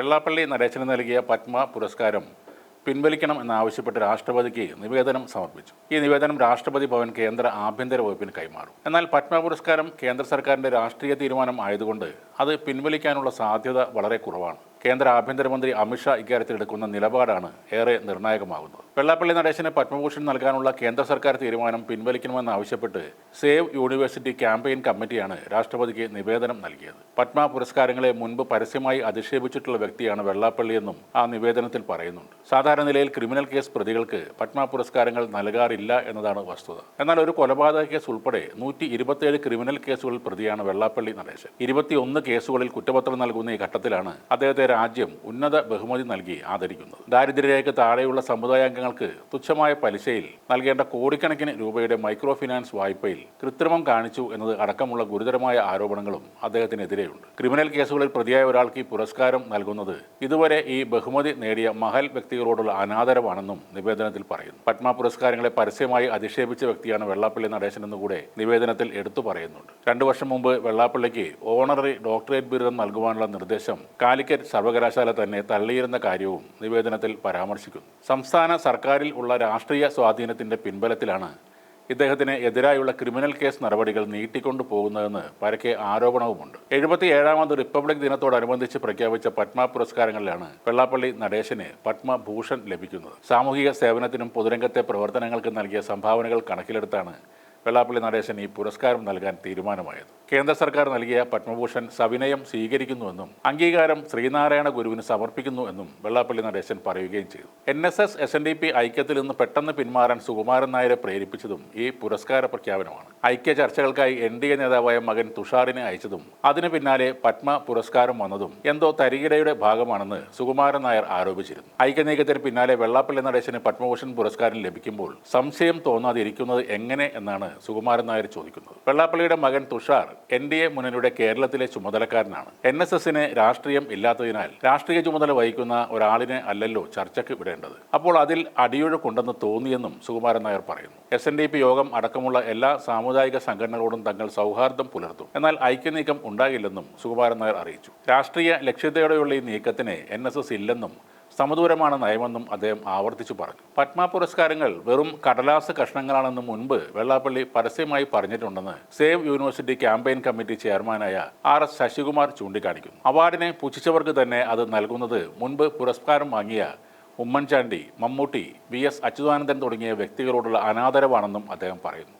വെള്ളാപ്പള്ളി നരേശന് നൽകിയ പത്മ പുരസ്കാരം പിൻവലിക്കണം എന്നാവശ്യപ്പെട്ട് രാഷ്ട്രപതിക്ക് നിവേദനം സമർപ്പിച്ചു. ഈ നിവേദനം രാഷ്ട്രപതി ഭവൻ കേന്ദ്ര ആഭ്യന്തര വകുപ്പിന് കൈമാറും. എന്നാൽ പത്മ പുരസ്കാരം കേന്ദ്ര സർക്കാരിന്റെ രാഷ്ട്രീയ തീരുമാനം ആയതുകൊണ്ട് അത് പിൻവലിക്കാനുള്ള സാധ്യത വളരെ കുറവാണ്. കേന്ദ്ര ആഭ്യന്തരമന്ത്രി അമിത്ഷാ ഇക്കാര്യത്തിൽ എടുക്കുന്ന നിലപാടാണ് ഏറെ നിർണായകമാകുന്നത്. വെള്ളാപ്പള്ളി നടേശന് പത്മഭൂഷൺ നൽകാനുള്ള കേന്ദ്ര സർക്കാർ തീരുമാനം പിൻവലിക്കണമെന്നാവശ്യപ്പെട്ട് സേവ് യൂണിവേഴ്സിറ്റി ക്യാമ്പയിൻ കമ്മിറ്റിയാണ് രാഷ്ട്രപതിക്ക് നിവേദനം നൽകിയത്. പത്മ പുരസ്കാരങ്ങളെ മുൻപ് പരസ്യമായി അധിക്ഷേപിച്ചിട്ടുള്ള വ്യക്തിയാണ് വെള്ളാപ്പള്ളിയെന്നും ആ നിവേദനത്തിൽ പറയുന്നുണ്ട്. സാധാരണ നിലയിൽ ക്രിമിനൽ കേസ് പ്രതികൾക്ക് പത്മ പുരസ്കാരങ്ങൾ നൽകാറില്ല എന്നതാണ് വസ്തുത. എന്നാൽ ഒരു കൊലപാതക കേസ് ഉൾപ്പെടെ നൂറ്റി ക്രിമിനൽ കേസുകളിൽ പ്രതിയാണ് വെള്ളാപ്പള്ളി നടേശൻ. ഇരുപത്തിയൊന്ന് കേസുകളിൽ കുറ്റപത്രം നൽകുന്ന ഈ ഘട്ടത്തിലാണ് അദ്ദേഹത്തെ രാജ്യം ഉന്നത ബഹുമതി നൽകി ആദരിക്കുന്നത്. ദാരിദ്ര്യരേഖ താഴെയുള്ള സമുദായാംഗങ്ങൾക്ക് തുച്ഛമായ പലിശയിൽ നൽകേണ്ട കോടിക്കണക്കിന് രൂപയുടെ മൈക്രോ ഫിനാൻസ് വായ്പയിൽ കൃത്രിമം കാണിച്ചു എന്നത് അടക്കമുള്ള ഗുരുതരമായ ആരോപണങ്ങളും അദ്ദേഹത്തിനെതിരെയുണ്ട്. ക്രിമിനൽ കേസുകളിൽ പ്രതിയായ ഒരാൾക്ക് ഈ പുരസ്കാരം നൽകുന്നത് ഇതുവരെ ഈ ബഹുമതി നേടിയ മഹൽ വ്യക്തികളോടുള്ള അനാദരവാണെന്നും നിവേദനത്തിൽ പറയുന്നു. പത്മ പുരസ്കാരങ്ങളെ പരസ്യമായി അധിക്ഷേപിച്ച വ്യക്തിയാണ് വെള്ളാപ്പള്ളി നടേശൻ എന്നുകൂടെ നിവേദനത്തിൽ എടുത്തു പറയുന്നുണ്ട്. രണ്ടു വർഷം മുമ്പ് വെള്ളാപ്പള്ളിക്ക് ഓണററി ഡോക്ടറേറ്റ് ബിരുദം നൽകുവാനുള്ള നിർദ്ദേശം കാലിക്കറ്റ് സർവകലാശാല തന്നെ തള്ളിയിരുന്ന കാര്യവും നിവേദനത്തിൽ പരാമർശിക്കുന്നു. സംസ്ഥാന സർക്കാരിൽ ഉള്ള രാഷ്ട്രീയ സ്വാധീനത്തിന്റെ പിൻബലത്തിലാണ് ഇദ്ദേഹത്തിന് എതിരായുള്ള ക്രിമിനൽ കേസ് നടപടികൾ നീട്ടിക്കൊണ്ടു പോകുന്നതെന്ന് പരക്കെ ആരോപണവുമുണ്ട്. എഴുപത്തി ഏഴാമത് റിപ്പബ്ലിക് ദിനത്തോടനുബന്ധിച്ച് പ്രഖ്യാപിച്ച പത്മ പുരസ്കാരങ്ങളിലാണ് വെള്ളാപ്പള്ളി നടേശന് പത്മഭൂഷൺ ലഭിക്കുന്നത്. സാമൂഹിക സേവനത്തിനും പൊതുരംഗത്തെ പ്രവർത്തനങ്ങൾക്കും നൽകിയ സംഭാവനകൾ കണക്കിലെടുത്താണ് വെള്ളാപ്പള്ളി നടേശൻ ഈ പുരസ്കാരം നൽകാൻ തീരുമാനമായത്. കേന്ദ്ര സർക്കാർ നൽകിയ പത്മഭൂഷൺ സവിനയം സ്വീകരിക്കുന്നുവെന്നും അംഗീകാരം ശ്രീനാരായണ ഗുരുവിന് സമർപ്പിക്കുന്നു എന്നും വെള്ളാപ്പള്ളി നടേശൻ പറയുകയും ചെയ്തു. N S S S N D P ഐക്യത്തിൽ നിന്ന് പെട്ടെന്ന് പിന്മാറാൻ സുകുമാരൻ നായരെ പ്രേരിപ്പിച്ചതും ഈ പുരസ്കാര പ്രഖ്യാപനമാണ്. ഐക്യ ചർച്ചകൾക്കായി എൻ ഡി എ നേതാവായ മകൻ തുഷാറിനെ അയച്ചതും അതിനു പിന്നാലെ പത്മ പുരസ്കാരം വന്നതും എന്തോ തരികിടയുടെ ഭാഗമാണെന്ന് സുകുമാരൻ നായർ ആരോപിച്ചിരുന്നു. ഐക്യനീക്കത്തിന് പിന്നാലെ വെള്ളാപ്പള്ളി നടേശന് പത്മഭൂഷൺ പുരസ്കാരം ലഭിക്കുമ്പോൾ സംശയം തോന്നാതിരിക്കുന്നത് എങ്ങനെ എന്നാണ് സുകുമാരൻ നായർ ചോദിക്കുന്നത്. വെള്ളാപ്പള്ളിയുടെ മകൻ തുഷാർ എൻ ഡി എ മുന്നണിയുടെ കേരളത്തിലെ ചുമതലക്കാരനാണ്. എൻ എസ് എസിന് രാഷ്ട്രീയം ഇല്ലാത്തതിനാൽ രാഷ്ട്രീയ ചുമതല വഹിക്കുന്ന ഒരാളിനെ അല്ലല്ലോ ചർച്ചയ്ക്ക് വിടേണ്ടത്. അപ്പോൾ അതിൽ അടിയൊഴുക്കുണ്ടെന്ന് തോന്നിയെന്നും സുകുമാരൻ നായർ പറയുന്നു. എസ് എൻ ഡി പി യോഗം അടക്കമുള്ള എല്ലാ സാമുദായിക സംഘടനകളോടും തങ്ങൾ സൗഹാർദ്ദം പുലർത്തും. എന്നാൽ ഐക്യനീക്കം ഉണ്ടാകില്ലെന്നും സുകുമാരൻ നായർ അറിയിച്ചു. രാഷ്ട്രീയ ലക്ഷ്യതയോടെയുള്ള ഈ നീക്കത്തിന് എൻ എസ് എസ് ഇല്ലെന്നും സമദൂരമാണ് നയമെന്നും അദ്ദേഹം ആവർത്തിച്ചു പറഞ്ഞു. പത്മ പുരസ്കാരങ്ങൾ വെറും കടലാസ് കഷ്ണങ്ങളാണെന്ന് മുൻപ് വെള്ളാപ്പള്ളി പരസ്യമായി പറഞ്ഞിട്ടുണ്ടെന്ന് സേവ് യൂണിവേഴ്സിറ്റി ക്യാമ്പയിൻ കമ്മിറ്റി ചെയർമാനായ ആർ എസ് ശശികുമാർ ചൂണ്ടിക്കാണിക്കുന്നു. അവാർഡിനെ പുച്ഛിച്ചവർക്ക് തന്നെ അത് നൽകുന്നത് മുൻപ് പുരസ്കാരം വാങ്ങിയ ഉമ്മൻചാണ്ടി മമ്മൂട്ടി വി എസ് അച്യുതാനന്ദൻ തുടങ്ങിയ വ്യക്തികളോടുള്ള അനാദരവാണെന്നും അദ്ദേഹം പറയുന്നു.